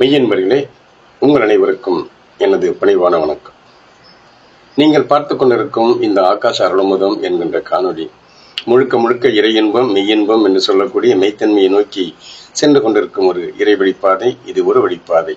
மெய்யன்பர்களே உங்கள் அனைவருக்கும் எனது பணிவான வணக்கம். நீங்கள் பார்த்து கொண்டிருக்கும் இந்த ஆகாஷ அருளமுதம் என்கின்ற காணொளி முழுக்க முழுக்க இறை இன்பம் மெய்யின்பம் என்று சொல்லக்கூடிய மெய்த்தன்மையை நோக்கி சென்று கொண்டிருக்கும் ஒரு இறை வழிப்பாதை இது ஒரு வழிப்பாதை.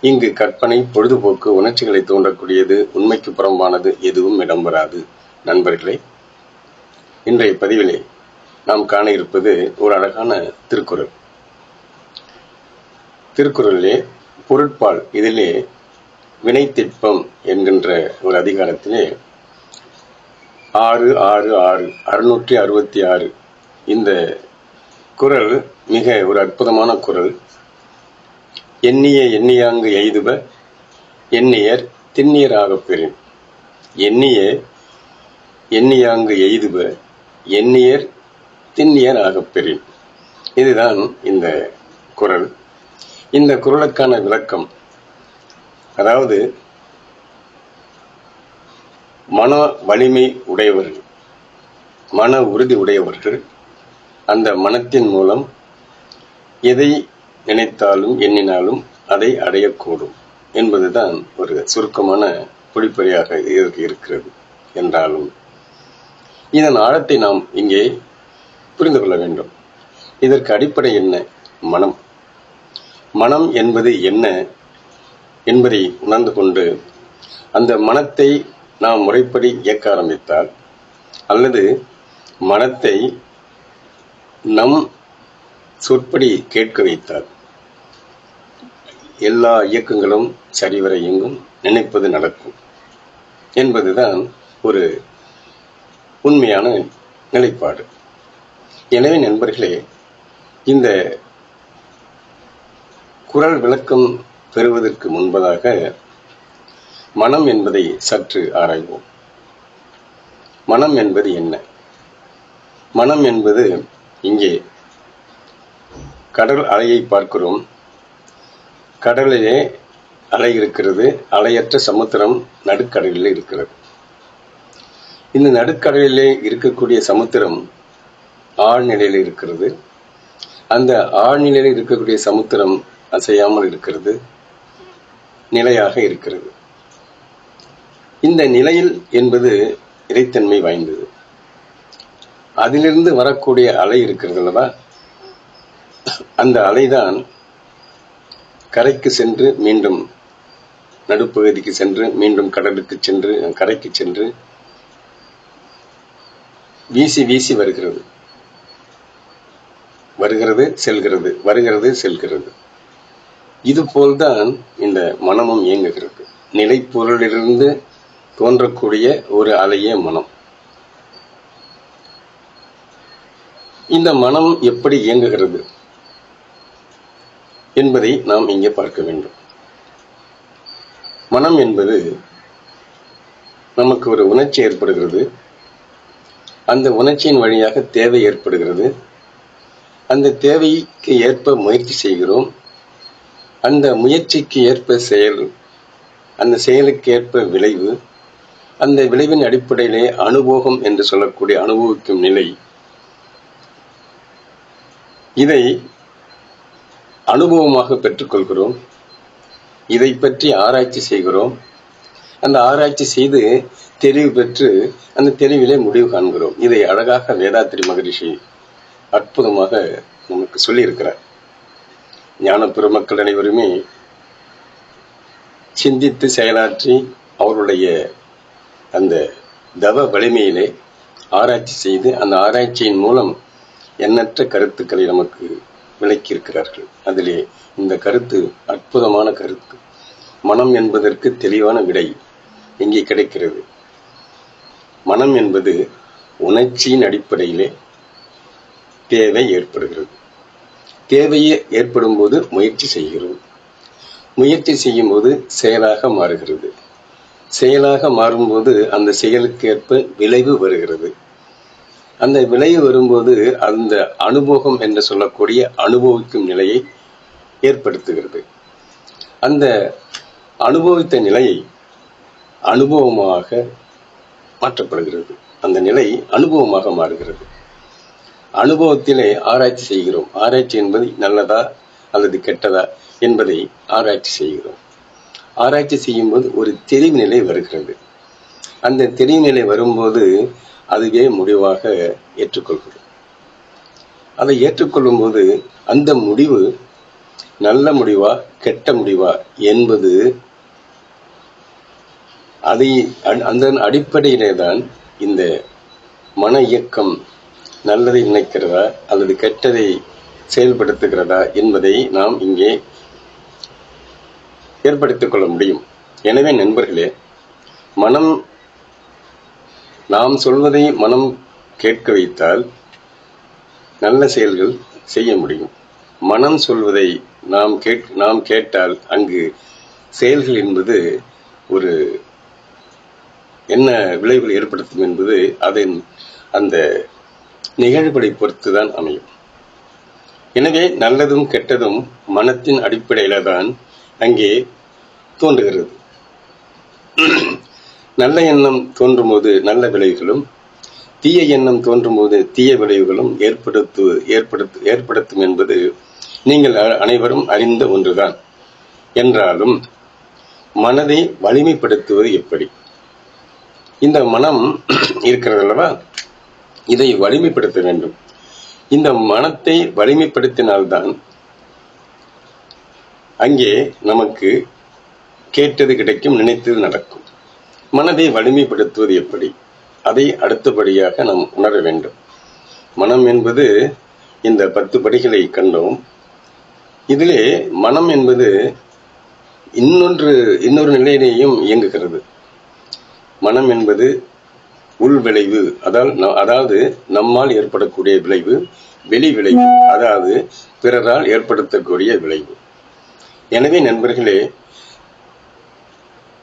இங்கு கற்பனை பொழுதுபோக்கு உணர்ச்சிகளை தூண்டக்கூடியது உண்மைக்கு புறம்பானது எதுவும் இடம்பெறாது. நண்பர்களே இன்றைய பதிவிலே நாம் காண இருப்பது ஒரு அழகான திருக்குறள். திருக்குறளிலே பொருட்பால் இதிலே வினைத்திட்பம் என்கின்ற ஒரு அதிகாரத்திலே ஆறு ஆறு ஆறு அறுநூற்றி அறுபத்தி ஆறு. இந்த குறள் மிக ஒரு அற்புதமான குறள். எண்ணிய எண்ணியாங்கு எய்துப எண்ணியர் திண்ணியராகப் பெறும் எண்ணிய எண்ணியாங்கு எய்துப எண்ணியர் திண்ணியர் ஆகப் பெறின். இதுதான் இந்த குறள். இந்த குரலுக்கான விளக்கம். அதாவது மன வலிமை உடையவர்கள் மன உறுதி உடையவர்கள் அந்த மனத்தின் மூலம் எதை நினைத்தாலும் எண்ணினாலும் அதை அடையக்கூடும் என்பதுதான் ஒரு சுருக்கமான பொழிப்பறையாக இருக்கிறது என்றாலும். இதன் ஆழத்தை நாம் இங்கே புரிந்து கொள்ள வேண்டும். இதற்கு அடிப்படை என்ன? மனம். மனம் என்பது என்ன என்பதை உணர்ந்து கொண்டு அந்த மனத்தை நாம் முறைப்படி இயக்க ஆரம்பித்தால் அல்லது மனத்தை நம் சொற்படி கேட்க வைத்தால் எல்லா இயக்கங்களும் சரிவர இயங்கும் நினைப்பது நடக்கும் என்பதுதான் ஒரு உண்மையான நிலைப்பாடு. எனவே நண்பர்களே இந்த குரல் விளக்கம் பெறுவதற்கு முன்பதாக மனம் என்பதை சற்று ஆராய்வோம். மனம் என்பது என்ன? மனம் என்பது இங்கே கடல் அலையை பார்க்கிறோம். கடலிலே அலை இருக்கிறது. அலையற்ற சமுத்திரம் நடுக்கடலில் இருக்கிறது. இந்த நடுக்கடலிலே இருக்கக்கூடிய சமுத்திரம் ஆழ்நிலையில் இருக்கிறது. அந்த ஆழ்நிலையில் இருக்கக்கூடிய சமுத்திரம் அசையாமல் இருக்கிறது நிலையாக இருக்கிறது. இந்த நிலையில் என்பது இறைத்தன்மை வாய்ந்தது. அதிலிருந்து வரக்கூடிய அலை இருக்கிறது அல்லவா? அந்த அலைதான் கரைக்கு சென்று மீண்டும் நடுப்பகுதிக்கு சென்று மீண்டும் கடலுக்கு சென்று கரைக்கு சென்று வீசி வீசி வருகிறது. வருகிறது செல்கிறது. வருகிறது செல்கிறது. இது போல்தான் இந்த மனமும் இயங்குகிறது. நிலைப்பொருளிலிருந்து தோன்றக்கூடிய ஒரு அலையே மனம். இந்த மனம் எப்படி இயங்குகிறது என்பதை நாம் இங்கே பார்க்க வேண்டும். மனம் என்பது நமக்கு ஒரு உணர்ச்சி ஏற்படுகிறது. அந்த உணர்ச்சியின் வழியாக தேவை ஏற்படுகிறது. அந்த தேவைக்கு ஏற்ப முயற்சி செய்கிறோம். அந்த முயற்சிக்கு ஏற்ப செயல் அந்த செயலுக்கு ஏற்ப விளைவு அந்த விளைவின் அடிப்படையிலே அனுபோகம் என்று சொல்லக்கூடிய அனுபவிக்கும் நிலை. இதை அனுபவமாக பெற்றுக்கொள்கிறோம். இதை பற்றி ஆராய்ச்சி செய்கிறோம். அந்த ஆராய்ச்சி செய்து தெளிவு பெற்று அந்த தெளிவிலே முடிவு காண்கிறோம். இதை அழகாக வேதாத்திரி மகரிஷி அற்புதமாக நமக்கு சொல்லியிருக்கிறார். ஞான பெருமக்கள் அனைவருமே சிந்தித்து செயலாற்றி அவருடைய அந்த தவ வலிமையிலே ஆராய்ச்சி செய்து அந்த ஆராய்ச்சியின் மூலம் எண்ணற்ற கருத்துக்களை நமக்கு விளக்கியிருக்கிறார்கள். அதிலே இந்த கருத்து அற்புதமான கருத்து. மனம் என்பதற்கு தெளிவான விடை இங்கே கிடைக்கிறது. மனம் என்பது உணர்ச்சியின் அடிப்படையிலே தேவை ஏற்படுகிறது. தேவையே ஏற்படும் போது முயற்சி செய்கிறோம். முயற்சி செய்யும் போது செயலாக மாறுகிறது. செயலாக மாறும்போது அந்த செயலுக்கு ஏற்ப விளைவு வருகிறது. அந்த விளைவு வரும்போது அந்த அனுபவம் என்று சொல்லக்கூடிய அனுபவிக்கும் நிலையை ஏற்படுத்துகிறது. அந்த அனுபவித்த நிலையை அனுபவமாக மாற்றப்படுகிறது. அந்த நிலை அனுபவமாக மாறுகிறது. அனுபவத்திலே ஆராய்ச்சி செய்கிறோம். ஆராய்ச்சி என்பது நல்லதா அல்லது கெட்டதா என்பதை ஆராய்ச்சி செய்கிறோம். ஆராய்ச்சி செய்யும்போது ஒரு தெளிவு நிலை வருகிறது. அந்த தெளிவு நிலை வரும்போது அதுவே முடிவாக ஏற்றுக்கொள்கிறோம். அதை ஏற்றுக்கொள்ளும் போது அந்த முடிவு நல்ல முடிவா கெட்ட முடிவா என்பது அதை அந்த அடிப்படையிலே தான் இந்த மன இயக்கம் நல்லதை நினைக்கிறதா அல்லது கெட்டதை செயல்படுத்துகிறதா என்பதை நாம் இங்கே ஏற்படுத்திக் கொள்ள முடியும். எனவே நண்பர்களே மனம் நாம் சொல்வதை மனம் கேட்க வைத்தால் நல்ல செயல்கள் செய்ய முடியும். மனம் சொல்வதை நாம் கேட் நாம் கேட்டால் அங்கு செயல்கள் என்பது ஒரு என்ன விளைவுகள் ஏற்படுத்தும் என்பது அதன் அந்த நிகழ்வுகளை பொறுத்து தான் அமையும். எனவே நல்லதும் கெட்டதும் மனத்தின் அடிப்படையில தான் அங்கே தோன்றுகிறது. நல்ல எண்ணம் தோன்றும் போது நல்ல விளைவுகளும் தீய எண்ணம் தோன்றும் போது தீய விளைவுகளும் ஏற்படுத்து ஏற்படுத்து ஏற்படுத்தும் என்பது நீங்கள் அனைவரும் அறிந்த ஒன்றுதான். என்றாலும் மனதை வலிமைப்படுத்துவது எப்படி? இந்த மனம் இருக்கிறது அல்லவா இதை வலிமைப்படுத்த வேண்டும். இந்த மனத்தை வலிமைப்படுத்தினால்தான் அங்கே நமக்கு கேட்டது கிடைக்கும் நினைத்தது நடக்கும். மனதை வலிமைப்படுத்துவது எப்படி? அதை அடுத்தபடியாக நாம் உணர வேண்டும். மனம் என்பது இந்த பத்து படிகளை கண்டோம். இதிலே மனம் என்பது இன்னொன்று இன்னொரு நிலையிலேயும் இயங்குகிறது. மனம் என்பது உள் விளைவு. அதாவது ந- அதாவது நம்மால் ஏற்படக்கூடிய விளைவு வெளி விளைவு. அதாவது பிறரால் ஏற்படுத்தக்கூடிய விளைவு. எனவே நண்பர்களே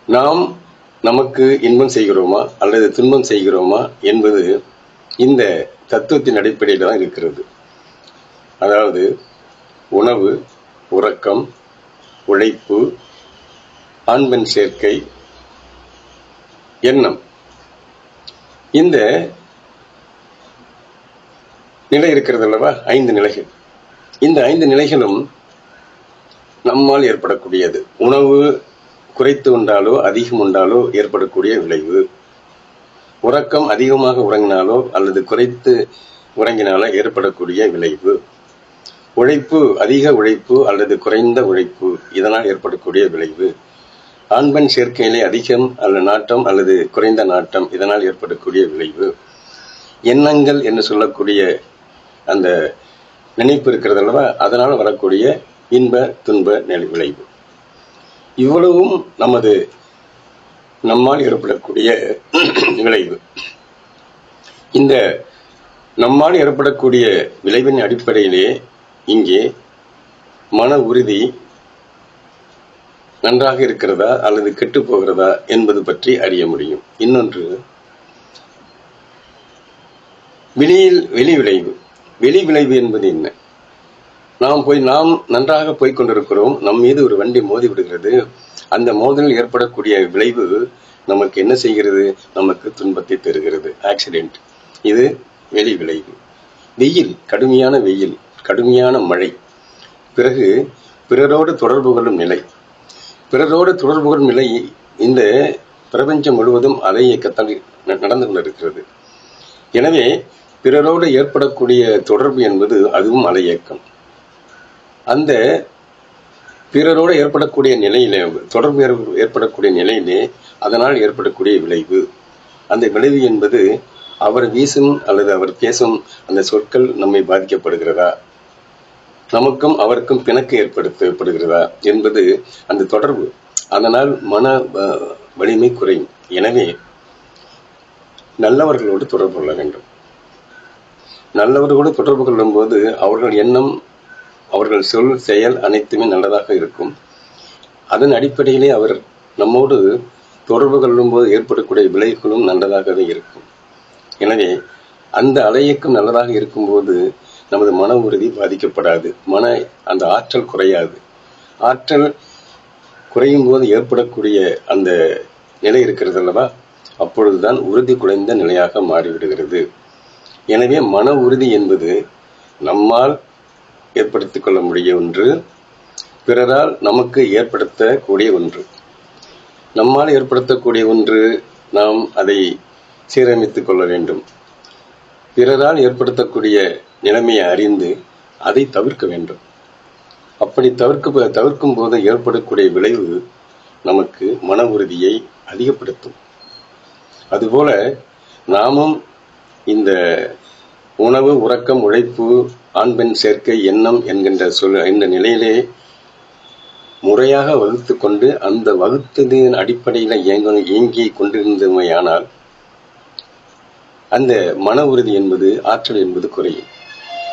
நாம் நமக்கு இன்பம் செய்கிறோமா அல்லது துன்பம் செய்கிறோமா என்பது இந்த தத்துவத்தின் அடிப்படையில் தான் இருக்கிறது. அதாவது உணவு உறக்கம் உழைப்பு ஆண் பெண் சேர்க்கை எண்ணம். இந்த நிலை இருக்கிறது அல்லவா? ஐந்து நிலைகள். இந்த ஐந்து நிலைகளும் நம்மால் ஏற்படக்கூடியது. உணவு குறைத்து உண்டாலோ அதிகம் உண்டாலோ ஏற்படக்கூடிய விளைவு. உறக்கம் அதிகமாக உறங்கினாலோ அல்லது குறைத்து உறங்கினாலோ ஏற்படக்கூடிய விளைவு. உழைப்பு அதிக உழைப்பு அல்லது குறைந்த உழைப்பு இதனால் ஏற்படக்கூடிய விளைவு. ஆண் பெண் சேர்க்கையிலே அதிகம் அல்லது நாட்டம் அல்லது குறைந்த நாட்டம். இதனால் ஏற்படக்கூடிய விளைவு. எண்ணங்கள் என்று சொல்லக்கூடிய அந்த நினைப்பு இருக்கிறது அல்லவா? அதனால் வரக்கூடிய இன்ப துன்ப நிலை விளைவு. இவ்வளவும் நமது நம்மால் ஏற்படக்கூடிய விளைவு. இந்த நம்மால் ஏற்படக்கூடிய விளைவின் அடிப்படையிலே இங்கே மன உறுதி நன்றாக இருக்கிறதா அல்லது கெட்டு போகிறதா என்பது பற்றி அறிய முடியும். இன்னொன்று வெளியில் வெளி விளைவு. வெளி விளைவு என்பது என்ன? நாம் போய் நாம் நன்றாக போய் கொண்டிருக்கிறோம் நம் மீது ஒரு வண்டி மோதி விடுகிறது அந்த மோதலில் ஏற்படக்கூடிய விளைவு நமக்கு என்ன செய்கிறது? நமக்கு துன்பத்தை தருகிறது. ஆக்சிடென்ட் இது வெளி விளைவு. வெயில் கடுமையான வெயில் கடுமையான மழை. பிறகு பிறரோடு தொடர்பு கொள்ளும் நிலை. பிறரோடு தொடர்பு கொள்ளும் நிலை இந்த பிரபஞ்சம் முழுவதும் அலை இயக்கத்தால் ந- நடந்து கொண்டிருக்கிறது. எனவே பிறரோடு ஏற்படக்கூடிய தொடர்பு என்பது அதுவும் அலை இயக்கம். அந்த பிறரோடு ஏற்படக்கூடிய நிலையிலே தொடர்பு ஏற்படக்கூடிய நிலையிலே அதனால் ஏற்படக்கூடிய விளைவு. அந்த விளைவு என்பது அவர் வீசும் அல்லது அவர் பேசும் அந்த சொற்கள் நம்மை பாதிக்கப்படுகிறதா? நமக்கும் அவருக்கும் பிணக்கு ஏற்படுத்தப்படுகிறதா என்பது அந்த தொடர்பு. அதனால் மன வ- வலிமை குறையும். எனவே நல்லவர்களோடு தொடர்பு கொள்ள வேண்டும். நல்லவர்களோடு தொடர்பு கொள்ளும்போது அவர்கள் எண்ணம் அவர்கள் சொல் செயல் அனைத்துமே நல்லதாக இருக்கும். அதன் அடிப்படையிலே அவர் நம்மோடு தொடர்பு கொள்ளும்போது ஏற்படக்கூடிய விளைவுகளும் நல்லதாகவே இருக்கும். எனவே அந்த அலையக்கம் நல்லதாக இருக்கும்போது நமது மன உறுதி பாதிக்கப்படாது. மன அந்த ஆற்றல் குறையாது. ஆற்றல் குறையும் போது ஏற்படக்கூடிய அந்த நிலை இருக்கிறது அல்லவா? அப்பொழுதுதான் உறுதி குறைந்த நிலையாக மாறிவிடுகிறது. எனவே மன உறுதி என்பது நம்மால் ஏற்படுத்திக் கொள்ள முடிய ஒன்று பிறரால் நமக்கு ஏற்படுத்தக்கூடிய ஒன்று. நம்மால் ஏற்படுத்தக்கூடிய ஒன்று நாம் அதை சீரமைத்துக் கொள்ள வேண்டும். பிறரால் ஏற்படுத்தக்கூடிய நிலைமையை அறிந்து அதை தவிர்க்க வேண்டும். அப்படி தவிர்க்க தவிர்க்கும் போது ஏற்படக்கூடிய விளைவு நமக்கு மன உறுதியை அதிகப்படுத்தும். அதுபோல நாமும் இந்த உணவு உறக்கம் உழைப்பு ஆண் பெண் சேர்க்கை எண்ணம் என்கின்ற சொல் இந்த நிலையிலே முறையாக வகுத்து கொண்டு அந்த வகுத்ததின் அடிப்படையில் இயங்க இயங்கி கொண்டிருந்தமையானால் அந்த மன உறுதி என்பது ஆற்றல் என்பது குறையும்.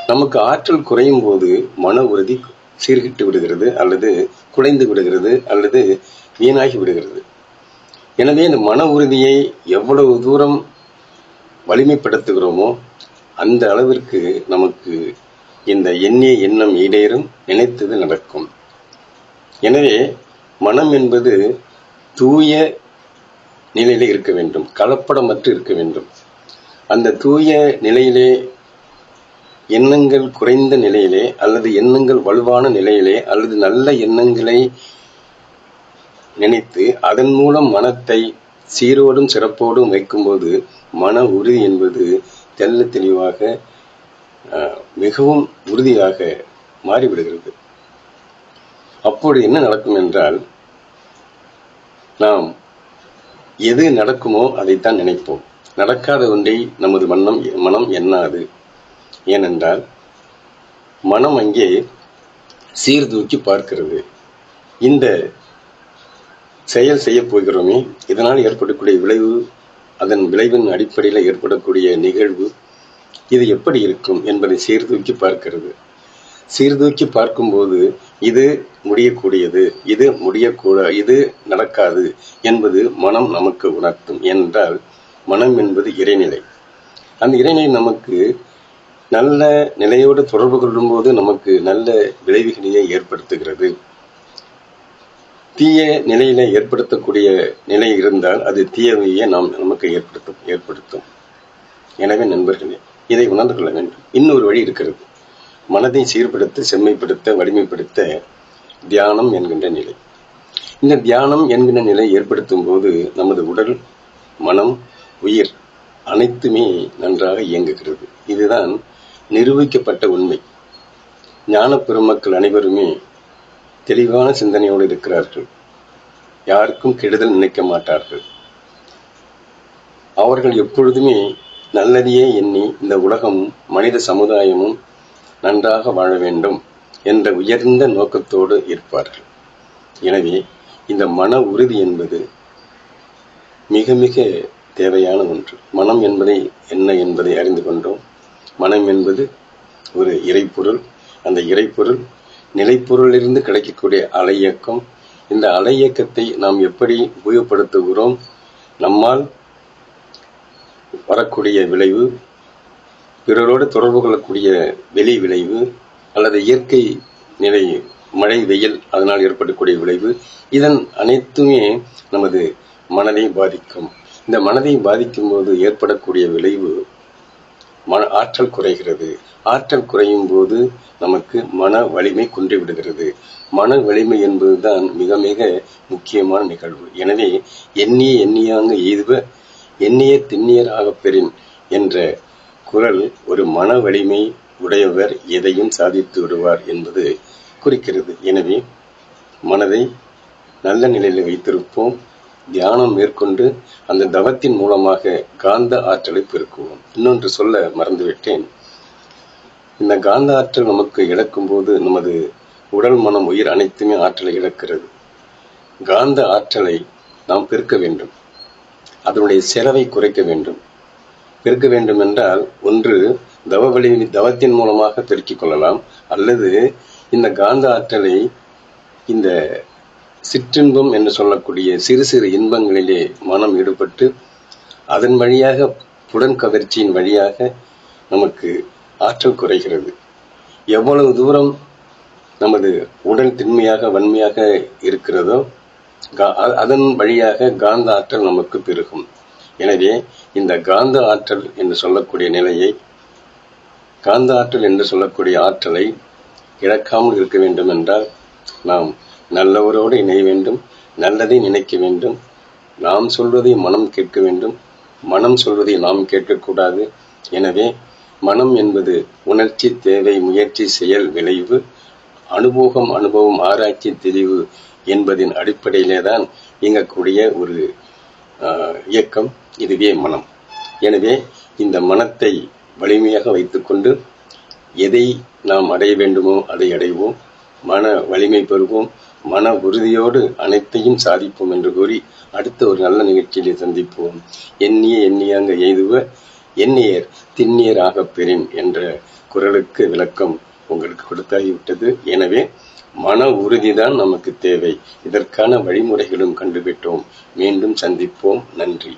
நமக்கு ஆற்றல் குறையும் போது மன உறுதி சீர்கிட்டு விடுகிறது அல்லது குலைந்து விடுகிறது அல்லது வீணாகி விடுகிறது. எனவே இந்த மன உறுதியை எவ்வளவு தூரம் வலிமைப்படுத்துகிறோமோ அந்த அளவிற்கு நமக்கு இந்த எண்ணிய எண்ணம் ஈடேறும் நினைத்தது நடக்கும். எனவே மனம் என்பது தூய நிலையில் இருக்க வேண்டும் கலப்படமற்று இருக்க வேண்டும். அந்த தூய நிலையிலே எண்ணங்கள் குறைந்த நிலையிலே அல்லது எண்ணங்கள் வலுவான நிலையிலே அல்லது நல்ல எண்ணங்களை நினைத்து அதன் மூலம் மனத்தை சீரோடும் சிறப்போடும் வைக்கும்போது மன உறுதி என்பது தெல்ல தெளிவாக மிகவும் உறுதியாக மாறிவிடுகிறது. அப்போது என்ன நடக்கும் என்றால் நாம் எது நடக்குமோ அதைத்தான் நினைப்போம். நடக்காத ஒன்றை நமது மனம் மனம் எண்ணாது ஏனென்றால் மனம் அங்கே சீர்தூக்கி பார்க்கிறது. இந்த செயல் செய்ய போகிறோமே இதனால் ஏற்படக்கூடிய விளைவு அதன் விளைவின் அடிப்படையில் ஏற்படக்கூடிய நிகழ்வு இது எப்படி இருக்கும் என்பதை சீர்தூக்கி பார்க்கிறது. சீர்தூக்கி பார்க்கும்போது இது முடியக்கூடியது இது முடியக்கூட இது நடக்காது என்பது மனம் நமக்கு உணர்த்தும். ஏனென்றால் மனம் என்பது இறைநிலை. அந்த இறைநிலை நமக்கு நல்ல நிலையோடு தொடர்பு கொள்ளும்போது நமக்கு நல்ல விளைவுகளையே ஏற்படுத்துகிறது. தீய நிலையில ஏற்படுத்தக்கூடிய நிலை இருந்தால் அது தீயவையே நாம் நமக்கு ஏற்படுத்தும் ஏற்படுத்தும். எனவே நண்பர்களே இதை உணர்ந்து கொள்ள வேண்டும். இன்னொரு வழி இருக்கிறது. மனதை சீர்படுத்த செம்மைப்படுத்த வலிமைப்படுத்த தியானம் என்கின்ற நிலை. இந்த தியானம் என்கின்ற நிலை ஏற்படுத்தும் போது நமது உடல் மனம் உயிர் அனைத்துமே நன்றாக இயங்குகிறது. இதுதான் நிரூபிக்கப்பட்ட உண்மை. ஞான பெருமக்கள் அனைவருமே தெளிவான சிந்தனையோடு இருக்கிறார்கள். யாருக்கும் கெடுதல் நினைக்க மாட்டார்கள். அவர்கள் எப்பொழுதுமே நல்லதையே எண்ணி இந்த உலகமும் மனித சமுதாயமும் நன்றாக வாழ வேண்டும் என்ற உயர்ந்த நோக்கத்தோடு இருப்பார்கள். எனவே இந்த மன உறுதி என்பது மிக மிக தேவையான ஒன்று. மனம் என்பதை என்ன என்பதை அறிந்து கொண்டோம். மனம் என்பது ஒரு இறைப்பொருள். அந்த இறைப்பொருள் நிலைப்பொருளிலிருந்து கிடைக்கக்கூடிய அலை இயக்கம். இந்த அலை இயக்கத்தை நாம் எப்படி உபயோகப்படுத்துகிறோம்? நம்மால் வரக்கூடிய விளைவு பிறரோடு தொடர்பு கொள்ளக்கூடிய வெளி விளைவு அல்லது இயற்கை நிலை மழை வெயில் அதனால் ஏற்படக்கூடிய விளைவு இதன் அனைத்துமே நமது மனதை பாதிக்கும். இந்த மனதை பாதிக்கும் போது ஏற்படக்கூடிய விளைவு மன ஆற்றல் குறைகிறது. ஆற்றல் குறையும் போது நமக்கு மன வலிமை குன்றிவிடுகிறது மன வலிமை என்பதுதான் மிக மிக முக்கியமான நிகழ்வு. எனவே எண்ணிய எண்ணியாங்க எய்துவ எண்ணிய திண்ணியர் ஆகப் பெறின் என்ற குரல் ஒரு மன வலிமை உடையவர் எதையும் சாதித்து விடுவார் என்பது குறிக்கிறது. எனவே மனதை நல்ல நிலையில் வைத்திருப்போம். தியானம் மேற்கொண்டு அந்த தவத்தின் மூலமாக காந்த ஆற்றலை பெருக்குவோம். இன்னொன்று சொல்ல மறந்துவிட்டேன். இந்த காந்த ஆற்றல் நமக்கு இழக்கும் போது நமது உடல் மனம் உயிர் அனைத்துமே ஆற்றலை இழக்கிறது. காந்த ஆற்றலை நாம் பெருக்க வேண்டும். அதனுடைய செலவை குறைக்க வேண்டும். பெருக்க வேண்டும் என்றால் ஒன்று தவ வழி தவத்தின் மூலமாக பெருக்கிக் கொள்ளலாம். அல்லது இந்த காந்த ஆற்றலை இந்த சிற்றின்பம் என்று சொல்லக்கூடிய சிறு சிறு இன்பங்களிலே மனம் ஈடுபட்டு அதன் வழியாக புடன் கவர்ச்சியின் வழியாக நமக்கு ஆற்றல் குறைகிறது. எவ்வளவு தூரம் நமது உடல் திண்மையாக வன்மையாக இருக்கிறதோ கா- அதன் வழியாக காந்த ஆற்றல் நமக்கு பெருகும். எனவே இந்த காந்த ஆற்றல் என்று சொல்லக்கூடிய நிலையை காந்த ஆற்றல் என்று சொல்லக்கூடிய ஆற்றலை இழக்காமல் இருக்க வேண்டும் என்றால் நாம் நல்லவரோடு இணைய வேண்டும் நல்லதை நினைக்க வேண்டும். நாம் சொல்வதை மனம் கேட்க வேண்டும். மனம் சொல்வதை நாம் கேட்கக்கூடாது. எனவே மனம் என்பது உணர்ச்சி தேவை முயற்சி செயல் விளைவு அனுபவம் அனுபவம் ஆராய்ச்சி தெளிவு என்பதின் அடிப்படையிலே தான் இயங்கக்கூடிய ஒரு இயக்கம் இதுவே மனம். எனவே இந்த மனத்தை வலிமையாக வைத்துக்கொண்டு எதை நாம் அடைய வேண்டுமோ அதை அடைவோம். மன வலிமை பெறுவோம். மன உறுதியோடு அனைத்தையும் சாதிப்போம் என்று கூறி அடுத்த ஒரு நல்ல நிகழ்ச்சியிலே சந்திப்போம். எண்ணிய எண்ணியாங்க எய்துவ எண்ணியர் திண்ணியர் ஆகப் பெறின் என்ற குரலுக்கு விளக்கம் உங்களுக்கு கொடுத்தாகிவிட்டது. எனவே மன உறுதிதான் நமக்கு தேவை. இதற்கான வழிமுறைகளும் கண்டுவிட்டோம் மீண்டும் சந்திப்போம். நன்றி.